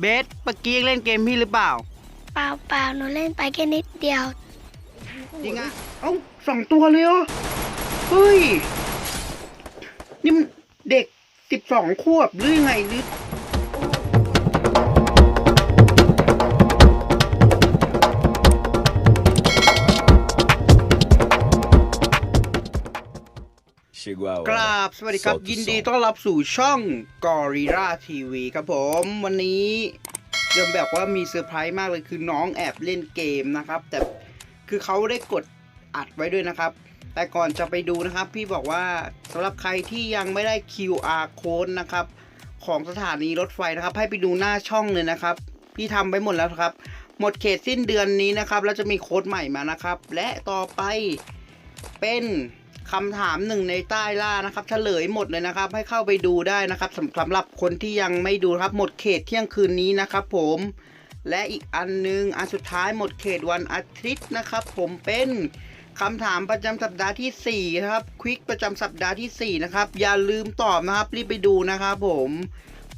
เบสเมื่อกี้ยังเล่นเกมพี่หรือเปล่า เปล่าเปล่าหนูเล่นไปแค่นิดเดียวจริงอะเอ้าสองตัวเลยเหรอเฮ้ย นี่มันเด็กสิบสองขวบหรือยังไงหรือ Chegou a ก hora. ราบสวัสดีครับ Solta o ยินดี som. ต้อนรับสู่ช่อง Gorilla TV ครับผม วันนี้ยังแบบว่ามีเซอร์ไพรส์มากเลยคือน้องแอบเล่นเกมนะครับ แต่คือเขาได้กดอัดไว้ด้วยนะครับ แต่ก่อนจะไปดูนะครับ พี่บอกว่าสำหรับใครที่ยังไม่ได้ QR code นะครับ ของสถานีรถไฟนะครับ ให้ไปดูหน้าช่องเลยนะครับ พี่ทำไปหมดแล้วครับ หมดเขตสิ้นเดือนนี้นะครับ แล้วจะมีโค้ดใหม่มานะครับ และต่อไปเป็น คำถามหนึ่งในใต้ล่านะครับเฉลยหมดเลยนะครับ ให้เข้าไปดูได้นะครับสำหรับคนที่ยังไม่ดูครับหมดเขตเที่ยงคืนนี้นะครับ ผมและอีกอันนึงอันสุดท้ายหมดเขตวันอาทิตย์นะครับ ผมเป็นคำถามประจำสัปดาห์ที่สี่นะครับควิกประจำสัปดาห์ที่สี่นะครับอย่าลืมตอบนะครับรีบไปดูนะครับ ผม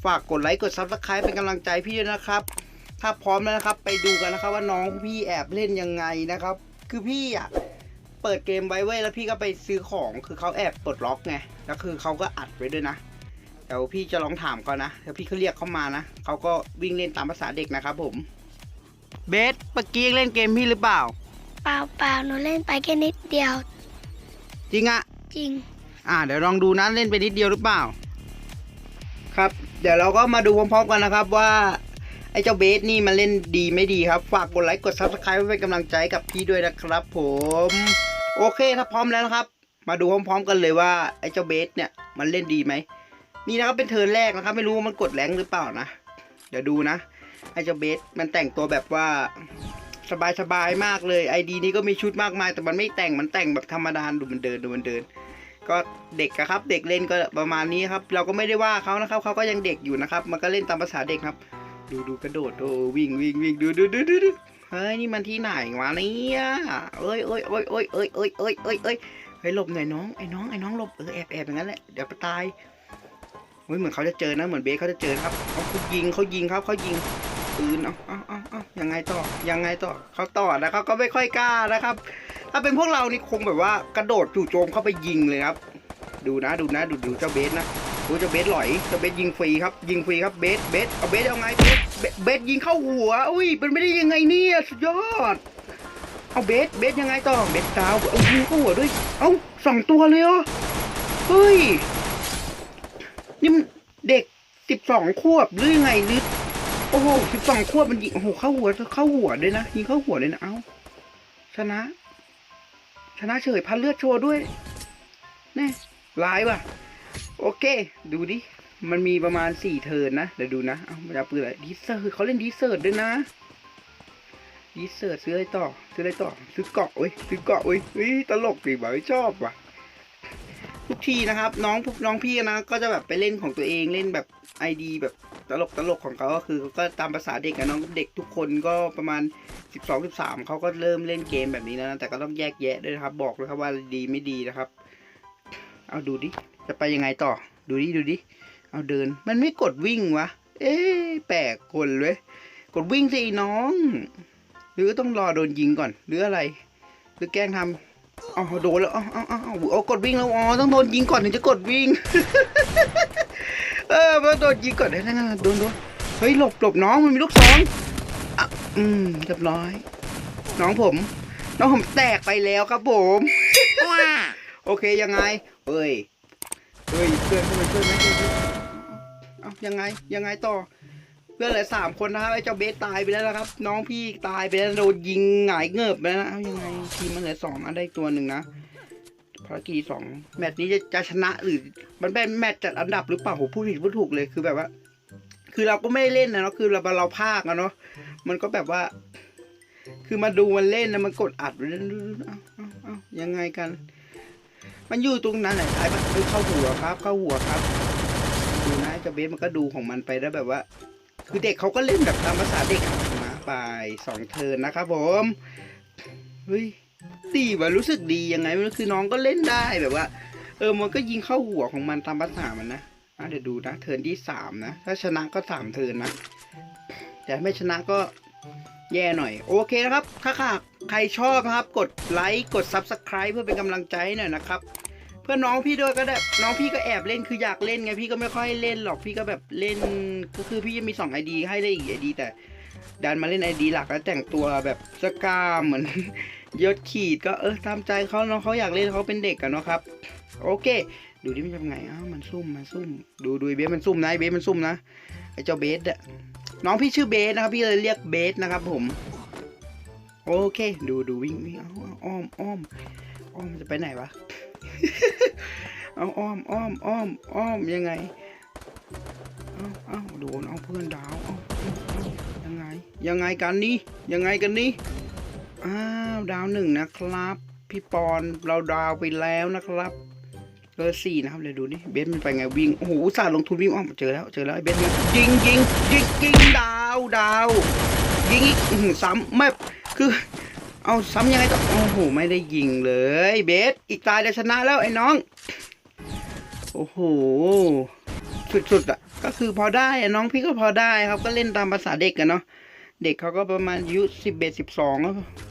ฝากกดไลค์กดซับสไครป์เป็นกำลังใจพี่ด้วยนะครับ ถ้าพร้อมแล้วนะครับ ไปดูกันนะครับว่าน้องพี่แอบเล่นยังไงนะครับ คือพี่อะ เปิดเกมไว้เว้ยแล้วพี่ก็ไปซื้อของคือเขาแอบปลดล็อกไงแล้วคือเขาก็อัดไว้ด้วยนะเดี๋ยวพี่จะลองถามเขานะเดี๋ยวพี่เขาเรียกเขามานะเขาก็วิ่งเล่นตามภาษาเด็กนะครับผม เบสเมื่อกี้ยังเล่นเกมพี่หรือเปล่า เปล่าเปล่าหนูเล่นไปแค่นิดเดียว จริงอะจริง อ่า เดี๋ยวลองดูนะเล่นไปนิดเดียวหรือเปล่า ครับ เดี๋ยวเราก็มาดูพร้อมๆกันนะครับว่าไอ้เจ้าเบสนี่มันเล่นดีไม่ดีครับ ฝากกดไลค์กด subscribe ไว้เป็นกำลังใจให้กับพี่ด้วยนะครับผม โอเคถ้าพร้อมแล้วนะครับ มาดูพร้อมๆกันเลยว่าไอ้เจ้าเบสเนี่ยมันเล่นดีไหมนี่นะครับเป็นเทิร์นแรกนะครับ ไม่รู้ว่ามันกดแรงหรือเปล่านะ เดี๋ยวดูนะไอ้เจ้าเบสมันแต่งตัวแบบว่าสบายๆมากเลยไอดีนี้ก็มีชุดมากมาย แต่มันไม่แต่งมันแต่งแบบธรรมดาดูมันเดินดูมันเดิน ก็เด็กครับ เด็กเล่นก็ประมาณนี้ครับ เราก็ไม่ได้ว่าเขานะครับเขาก็ยังเด็กอยู่นะครับ มันก็เล่นตามภาษาเด็กครับ ดูดูกระโดดโอ้วิ่งวิ่งวิ่งดูดูดูดูดู เฮ้ยนี่มันที่ไหนวะเนี่ยเอ้ยเอ้ยเอ้ยเอ้ยเอ้ยเอ้ยเอ้ยเอ้ยเอ้ยเฮ้ยหลบหน่อยน้องไอ้น้องไอ้น้องหลบเออแอบแอบอย่างนั้นแหละเดี๋ยวไปตายเฮ้ยเหมือนเขาจะเจอนะเหมือนเบสเขาจะเจอครับเขาเขายิงเขายิงครับเขายิงปืนเอาเอาเอาเอายังไงต่อยังไงต่อเขาต่อนะครับก็ไม่ค่อยกล้านะครับ ถ้าเป็นพวกเรานี่คงแบบว่ากระโดดจู่โจมเข้าไปยิงเลยครับ ดูนะดูนะดูดูเจ้าเบสนะดูเจ้าเบสหลอยเจ้าเบสยิงฟรีครับยิงฟรีครับเบสเบสเอาเบสเอาไงเบส เบสยิงเข้าหัว อุ้ยเป็นไม่ได้ยังไงเนี่ยสุดยอด เอาเบสเบสยังไงต่อ เบสดาวเอายิงเข้าหัวด้วย เอาสองตัวเลยเหรอ เฮ้ย นี่เด็กสิบสองขวบหรือยังไงหรือโอ้โหสิบสองขวบมันยิง โอ้โห เข้าหัว เข้าหัวเลยนะ ยิงเข้าหัวเลยนะ เอาชนะ ชนะเฉยพันเลือดโชว์ด้วย แน่ร้ายว่ะ โอเค ดูดิ มันมีประมาณสี่เทิร์นนะ เดี๋ยวดูนะ เอามันจะปืนอะไรดีเซอร์เขาเล่นดีเซอร์ด้วยนะดีเซอร์ซื้ออะไรต่อ ซื้ออะไรต่อ ซื้อเกาะเว้ย ซื้อเกาะเว้ย เฮ้ย ตลกดีว่ะเฮ้ยชอบว่ะ ทุกทีนะครับ น้องพวกน้องพี่นะ ก็จะแบบไปเล่นของตัวเอง เล่นแบบไอดีแบบตลกตลกของเขาก็คือก็ตามภาษาเด็กอะน้องเด็กทุกคนก็ประมาณสิบสองสิบสามเขาก็เริ่มเล่นเกมแบบนี้แล้วนะ แต่ก็ต้องแยกแยะด้วยนะครับ บอกเลยครับว่าดีไม่ดีนะครับ เอาดูดิ จะไปยังไงต่อ ดูดิ ดูดิ เอาเดิน มันไม่กดวิ่งวะ เอ๊ะแปลกคนเลย กดวิ่งสิไอ้น้อง หรือต้องรอโดนยิงก่อน หรืออะไร หรือแกล้งทำเอาโดนแล้วเอาเอาเอาเอาเอากดวิ่งแล้ว อ๋อ ต้องโดนยิงก่อนถึงจะกดวิ่ง เออมาโดนยิงก่อนได้นั่นๆโดนโดนเฮ้ย หลบหลบน้อง มันมีลูกซองอะอืมเรียบร้อย น้องผม น้องผมแตกไปแล้วครับผมโอเคยังไงเอ้ยเฮ้ยเพื่อนเพื่อนเพื่อนไหม เอายังไงยังไงต่อ เพื่อนเหลือสามคนนะครับไอ้เจ้าเบสตายไปแล้วนะครับ น้องพี่ตายไปแล้วโดนยิงหงายเงิบไปแล้วนะเอายังไงทีมมันเหลือสองอันได้ตัวหนึ่งนะภารกิจสองแมตช์นี้จะจะชนะหรือ มันเป็นแมตช์จัดอันดับหรือเปล่าผมพูดผิดพูดถูกเลยคือแบบว่า คือเราก็ไม่ได้เล่นนะเนาะคือเราเราภาคอะเนาะมันก็แบบว่า คือมาดูมันเล่นนะมันกดอัดไว้แล้วเอาเอาเอายังไงกัน มันอยู่ตรงนั้นไหนท้ายมันเข้าหัวครับ เข้าหัวครับ เจ้าเบสมันก็ดูของมันไปแล้วแบบว่า คือเด็กเขาก็เล่นแบบตามภาษาเด็กมาไปสองเทินนะครับผมเฮ้ยดีว่ะรู้สึกดียังไงม่รู้คือน้องก็เล่นได้แบบว่า เออมันก็ยิงเข้าหัวของมันตามภาษามันนะอะเดี๋ยวดูนะเทินที่สามนะถ้าชนะก็สามเทินนะแต่ไม่ชนะก็แย่หน่อย โอเคนะครับ ถ้าใครชอบนะครับ กดไลค์กด Subscribe เพื่อเป็นกำลังใจหน่อยนะครับ เพื่อนน้องพี่ด้วยก็ได้น้องพี่ก็แอบเล่นคืออยากเล่นไงพี่ก็ไม่ค่อยเล่นหรอกพี่ก็แบบเล่นก็คือพี่จะมีสองไอดีให้ได้อีกไอดีแต่ดันมาเล่นไอดีหลักแล้วแต่งตัวแบบสกาเหมือนยศขีดก็เออตามใจเขาเนาะเขาอยากเล่นเขาเป็นเด็กกันเนาะครับ โอเค ดูดิมันทำไงอ้าวมันซุ่มมันซุ่ม ดูดูเบสมันซุ่มนะเบสมันซุ่มนะไอเจ้าเบสอะน้องพี่ชื่อเบสนะครับพี่เลยเรียกเบสนะครับผม โอเค ดูดูวิ่งวิ่งอ้อมอ้อมอ้อมจะไปไหนวะ เอาอ้อมอ้อมอ้อมอ้อมยังไงเอาเอาโดนเอาเพื่อนดาวเอายังไงยังไงกันนี่ยังไงกันนี่อ้าวดาวหนึ่งนะครับ พี่ปอนเราดาวไปแล้วนะครับเบอร์สี่นะครับเดี๋ยวดูนี่เบสมันไปไงวิ่งโอ้โหสาห์ลงทุนวิ่งอ้อมเจอแล้วเจอแล้วไอ้เบสมันยิงยิงยิงยิงดาวดาวยิงอีกซ้ำไม่คือ เอาซ้ำยังไงต่อโอ้โหไม่ได้ยิงเลย เบสอีกตายจะชนะแล้วไอ้น้อง โอ้โหสุดๆอะก็คือพอได้อะน้องพี่ก็พอได้ครับก็เล่นตามภาษาเด็กกันเนาะเด็กเขาก็ประมาณอายุสิบเอ็ดสิบสอง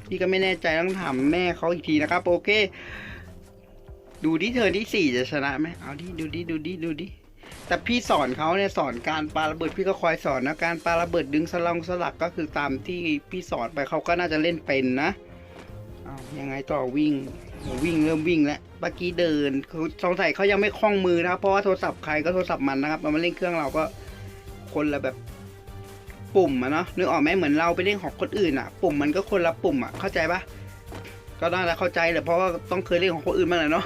พี่ก็ไม่แน่ใจต้องถามแม่เขาอีกทีนะครับ โอเค ดูดิเธอที่สี่จะชนะไหมเอาดิดูดิดูดิดูดิ แต่พี่สอนเขาเนี่ยสอนการปาระเบิดพี่ก็คอยสอนนะการปาระเบิดดึงสลองสลักก็คือตามที่พี่สอนไปเขาก็น่าจะเล่นเป็นนะเอายังไงต่อวิ่งวิ่งเริ่มวิ่งแล้วเมื่อกี้เดินคือสงสัยเขายังไม่คล่องมือนะครับเพราะว่าโทรศัพท์ใครก็โทรศัพท์มันนะครับเอามาเล่นเครื่องเราก็คนละแบบปุ่มอะเนาะนึกออกไหมเหมือนเราไปเล่นของคนอื่นอะปุ่มมันก็คนละปุ่มอะเข้าใจปะก็น่าจะเข้าใจแหละเพราะว่าต้องเคยเล่นของคนอื่นมาแหละเนาะ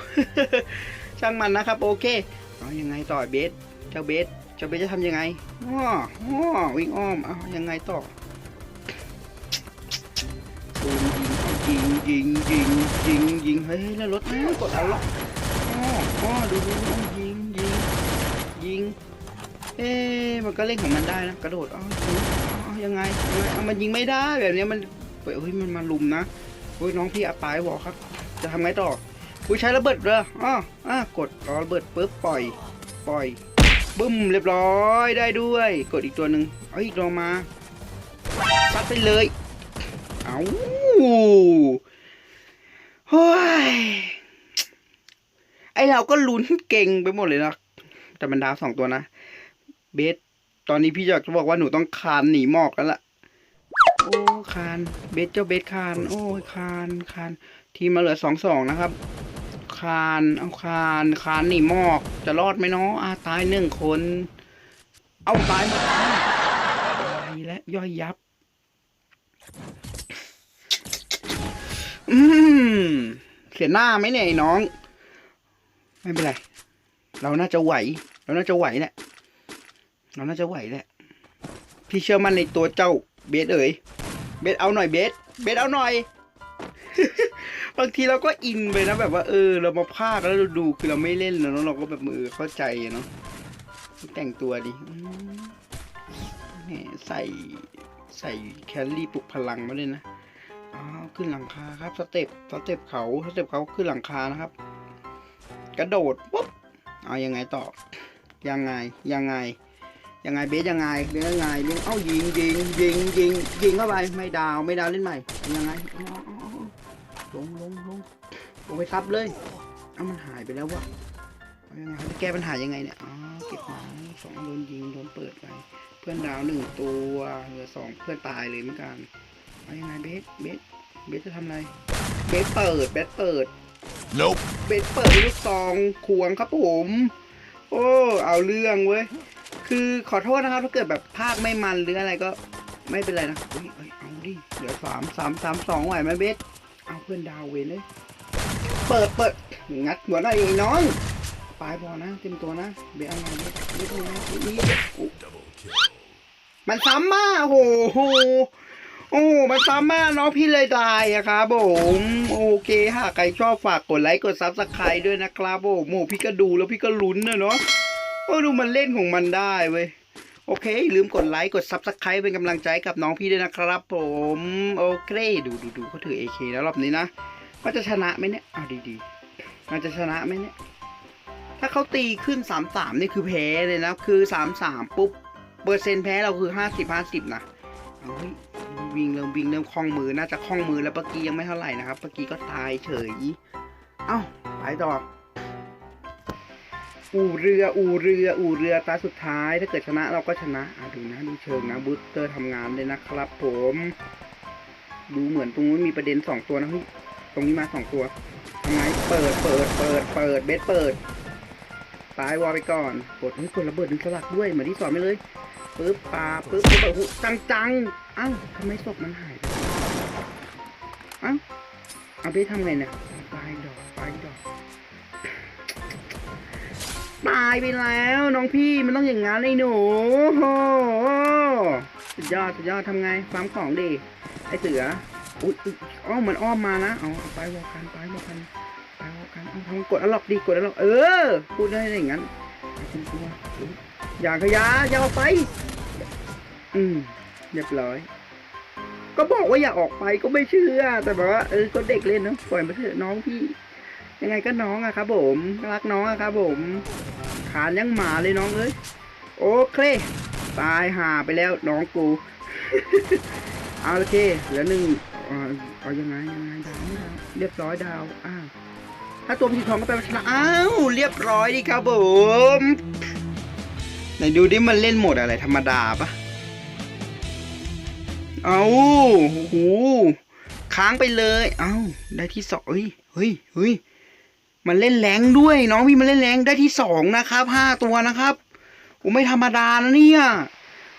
ช่างมันนะครับ โอเคเอายังไงต่อเบส เจ้าเบส เจ้าเบสจะทำยังไงอ้ออ้อวิ่งอ้อม เอายังไงต่อปืนยิงยิงยิงยิงยิงเฮ้ยแล้วรถนะกดเอาล็อกอ้ออ้อดูดูยิงยิงยิง เอ๊มันก็เล่นของมันได้นะ กระโดดอ้ออ้อยังไงยังไงเอามันยิงไม่ได้แบบนี้มันเฮ้ยมันมาลุมนะเฮ้ยน้องพี่อาปายบอกครับ จะทำไงต่ออุ้ยใช้ระเบิดเลยอ้ออะกดรอระเบิดปุ๊บปล่อย ปล่อย บึ้มเรียบร้อยได้ด้วย กดอีกตัวหนึ่งเอาอีกลงมาซัดไปเลย เอาเฮ้ยไอเราก็ลุ้นเก่งไปหมดเลยนะแต่มันดาวสองตัวนะ เบสตอนนี้พี่อยากจะบอกว่าหนูต้องคานหนีหมอกแล้วล่ะโอ้คานเบสเจ้าเบสคาน โอ้คานคานทีมมาเหลือสองสองนะครับานเอาคานคานหนีหมอก จะรอดไหมเนาะอาตายหนึ่งคน เอาตายหมดตายและย่อยยับ อืมเสียหน้าไหมเนี่ยน้อง ไม่เป็นไร เราน่าจะไหว เราน่าจะไหวแหละเราน่าจะไหวแหละพี่เชื่อมั่นในตัวเจ้าเบสเอ๋ยเบสเอาหน่อยเบสเบสเอาหน่อย บางทีเราก็อินไปนะแบบว่าเออ เรามาพากย์แล้วเราดูคือเราไม่เล่นนะเนอะเราก็แบบมือเข้าใจเนาะแต่งตัวดิอืมแหมใส่ใส่แคลรี่ปลุกพลังมาเลยนะอ้าวขึ้นหลังคาครับสเต็ปสเต็ปเขาสเต็ปเขาขึ้นหลังคานะครับ กระโดดปุ๊บเอายังไงต่อยังไงยังไงยังไงเบสยังไงเบสยังไงเบสเอ้ายิงยิงยิงยิงยิงเข้าไปไม่ดาวไม่ดาวเล่นใหม่ยังไง ลงลงลงลงไปซับเลยเอามันหายไปแล้ววะเอายังไงเขาจะแก้ปัญหายังไงเนี่ยอ๋อเก็บหมาสองโดนยิงโดนเปิดไป เพื่อนดาวหนึ่งตัวเหลือสองเพื่อนตายเลยเหมือนกันเอายังไงเบสเบสเบสจะทำอะไรเบสเปิดเบสเปิด Nope. เบสเปิดด้วยลูกซองควงครับผม โอ้เอาเรื่องเว้ยคือขอโทษนะครับถ้าเกิดแบบภาคไม่มันหรืออะไรก็ไม่เป็นไรนะเฮ้ยเอ้ยเอาดิเดี๋ยวสามสามสามสองไหวไหมเบส เอาเพื่อนดาวเวนเลย เปิดเปิดงัดหัวหน่อยไอ้น้องปลายพอนะเต็มตัวนะเบสเอาไงเบสเบสเอาไงนี่มันซ้ำมาโอ้โหโอ้ มันซ้ำมากเนาะพี่เลยตายอะครับผมโอเคหากใครชอบฝากกดไลค์กดซับสไครต์ด้วยนะครับผมโอ้พี่ก็ดูแล้วพี่ก็ลุ้นนะเนาะโอ้ดูมันเล่นของมันได้เว้ย โอเค ลืมกดไลค์ กดซับสไครต์เป็นกำลังใจกับน้องพี่ด้วยนะครับ ผม โอเค ดูดูดูเขาถือ AK แล้วรอบนี้นะว่าจะชนะไหมเนี่ย เอาดีๆ มันจะชนะไหมเนี่ย ถ้าเขาตีขึ้นสามสามนี่คือแพ้เลยนะ คือสามสามปุ๊บ เปอร์เซ็นต์แพ้เราคือห้าสิบห้าสิบนะเฮ้ยวิ่งเริ่มวิ่งเริ่มคล่องมือ น่าจะคล่องมือแล้วเมื่อกี้ยังไม่เท่าไหร่นะครับเมื่อกี้ก็ตายเฉย เอ้า ไปต่อ อู่เรืออู่เรืออู่เรือตาสุดท้าย ถ้าเกิดชนะเราก็ชนะอะดูนะดูเชิงนะบูสเตอร์ทำงานเลยนะครับ ผม ดูเหมือนตรงนู้นมีประเด็นสองตัวนะเฮ้ยตรงนี้มาสองตัวทำไงเปิดเปิดเปิดเปิดเบสเปิดตายวอลไปก่อนกดเฮ้กดระเบิดดึงสลักด้วยเหมือนที่สอนไปเลยปึ๊บปาปึ๊บปึ๊บโอ้โหจังจังเอ้าทำไมศพมันหายเอ้าเอาไปทำไงเนี่ย ตายไปแล้วน้องพี่มันต้องอย่างงั้นเลยหนูโอ้โหสุดยอดสุดยอดทำไงฟาร์มของดิไอเสืออุ้ยอุ๊ยอ้อมมันอ้อมมานะเอาไปวอลกันไปวอลกันไปวอลกันเอาทำกดอล็อกดีกดอล็อกเออพูดได้อย่างงั้นอาคุณกลัวอย่าขยะอย่าออกไป อืมเรียบร้อย ก็บอกว่าอย่าออกไปก็ไม่เชื่อแต่แบบว่าเออก็เด็กเล่นเนะปล่อยมาเถอะน้องพี่ ยังไงก็น้องอะครับผมรักน้องอะครับผมขานยังหมาเลยน้องเอ้ยโอเค ตายหาไปแล้วน้องกูเอาโอเคเหลือหนึ่งเอายังไงยังไงดาวเรียบร้อยดาวอ้าวถ้าตัวสีทองก็แปลว่าชนะอ้าวเรียบร้อยดีครับผมไหนดูดิมันเล่นโหมดอะไรธรรมดาปะเอาโอ้โหค้างไปเลย เอาได้ที่สองเฮ้ย เฮ้ย เฮ้ย มันเล่นแรงด้วย น้องพี่มันเล่นแรงได้ที่สองนะครับห้าตัวนะครับโอ้ไม่ธรรมดานะเนี่ย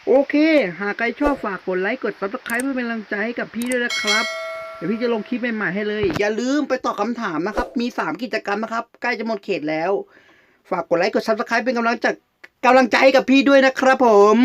โอเค หากใครชอบฝากกดไลค์กด subscribe เพื่อเป็นกำลังใจให้กับพี่ด้วยนะครับเดี๋ยวพี่จะลงคลิปใหม่ๆให้เลย อย่าลืมไปตอบคำถามนะครับ มี3กิจกรรมนะครับ ใกล้จะหมดเขตแล้ว ฝากกดไลค์กด subscribe เป็นกำลังใจกำลังใจให้กับพี่ด้วยนะครับผม